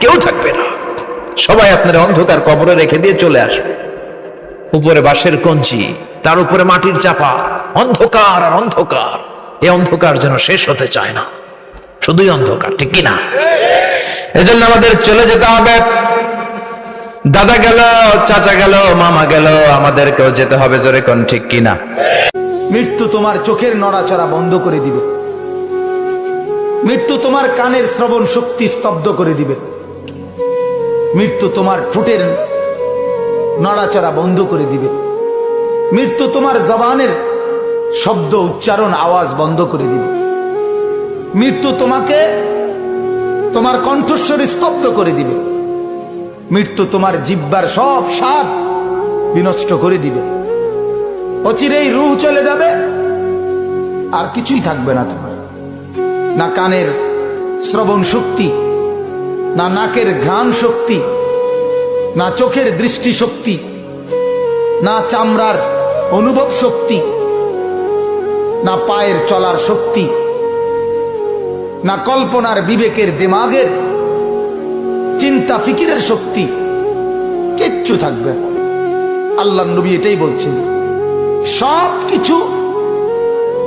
কেউ থাকবে না। সবাই আপনার অন্ধকার কবরে রেখে দিয়ে চলে আসবে। উপরে বাঁশের কঞ্চি তার উপরে মাটির চাপা অন্ধকার আর অন্ধকার। এই অন্ধকার যেন শেষ হতে চায় না। শুধুই অন্ধকার ঠিক কিনা এজন্য আমাদের চলে যেতে হবে। দাদা গেল চাচা গেল মামা গেল আমাদেরকেও যেতে হবে জোরে কোন ঠিক কিনা মৃত্যু তোমার চোখের নড়াচড়া বন্ধ করে দিবে। মৃত্যু তোমার কানের শ্রবণ শক্তি স্তব্ধ করে দিবে। মৃত্যু তোমার ঠোঁটের নড়াচড়া বন্ধ করে দিবে। মৃত্যু তোমার জবানের শব্দ উচ্চারণ আওয়াজ বন্ধ করে দিবে। মৃত্যু তোমাকে তোমার কণ্ঠস্বর স্তব্ধ করে দিবে। মৃত্যু তোমার জিব্বার সব স্বাদ বিনষ্ট করে দিবে। অচিরেই রুহ চলে যাবে, আর কিছুই থাকবে না তোমার। না কানের শ্রবণ শক্তি না নাকের ঘ্রাণ শক্তি, না চোখের দৃষ্টি শক্তি, না চামড়ার অনুভব শক্তি, না পায়ের চলার শক্তি, না কল্পনার বিবেকের দিমাগের চিন্তা ফিকিরের শক্তি, কিচ্ছু থাকবে আল্লাহ নবী এটাই বলছেন, সব কিছু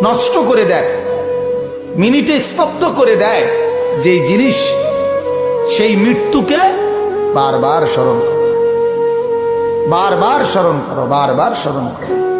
নষ্ট করে দেয়, মিনিটে স্তব্ধ করে দেয় যে জিনিস সেই মৃত্যুকে বারবার স্মরণ করো। বারবার স্মরণ করো বারবার স্মরণ করো।